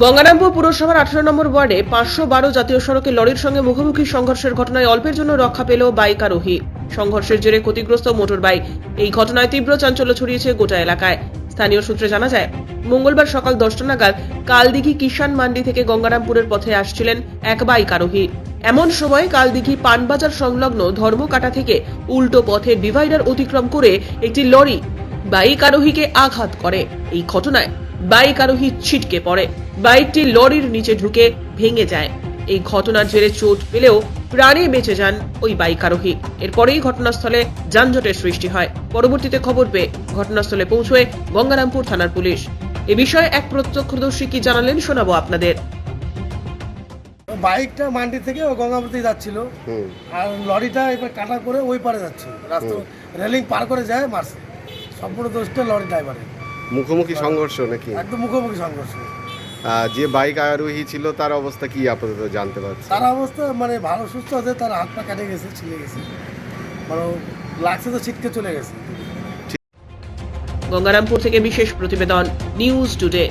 গঙ্গারামপুর পুরসভার আঠারো নম্বর ওয়ার্ডে পাঁচশো বারো জাতীয় সড়কে লরির সঙ্গে মুখোমুখি সংঘর্ষের ঘটনায় অল্পের জন্য রক্ষা পেল বাইক আরোহী। সংঘর্ষের জেরে ক্ষতিগ্রস্ত মোটর বাইক এই ঘটনায় তীব্র চাঞ্চল্য ছড়িয়েছে গোটা এলাকায়। স্থানীয় সূত্রে জানা যায়, মঙ্গলবার সকাল দশটা নাগাদ কালদিঘি কিষান মান্ডি থেকে গঙ্গারামপুরের পথে আসছিলেন এক বাইক আরোহী। এমন সময় কালদিঘি পানবাজার সংলগ্ন ধর্মকাটা থেকে উল্টো পথে ডিভাইডার অতিক্রম করে একটি লরি বাইক আরোহীকে আঘাত করে। এই ঘটনায় বাইক আরোহী ছিটকে পড়ে। বাইকটি লরির নিচে ঢুকে ভেঙে যায়। এই ঘটনার জেরে চোট পেলেও প্রাণে বেঁচে যান ওই বাইক আরোহী। এরপরেই ঘটনাস্থলে যানজটের সৃষ্টি হয়। পরবর্তীতে খবর পেয়ে ঘটনাস্থলে পৌঁছয় গঙ্গারামপুর থানার পুলিশ। এ বিষয়ে এক প্রত্যক্ষদর্শী কি জানালেন শোনাবো আপনাদের। বাইকটা মান্ডি থেকে ও গঙ্গাবতী যাচ্ছিল। আর লরিটা এবার কাটা করে ওই পারে যাচ্ছে রাস্তা রেলিং পার করে যায় মারছে। সম্পূর্ণ দোষটা লরি ড্রাইভারের। মুখোমুখি সংঘর্ষ নাকি? একদম মুখোমুখি সংঘর্ষ। যে বাইক আরোহী ছিল তার অবস্থা কি আপাতত জানতে পারছি? তার অবস্থা মানে ভালো সুস্থ আছে তার হাত পা কেটে গেছে ছিলে গেছে। মানে লাগছে তো ছিটকে চলে গেছে। গঙ্গারামপুর থেকে বিশেষ প্রতিবেদন নিউজ টুডে।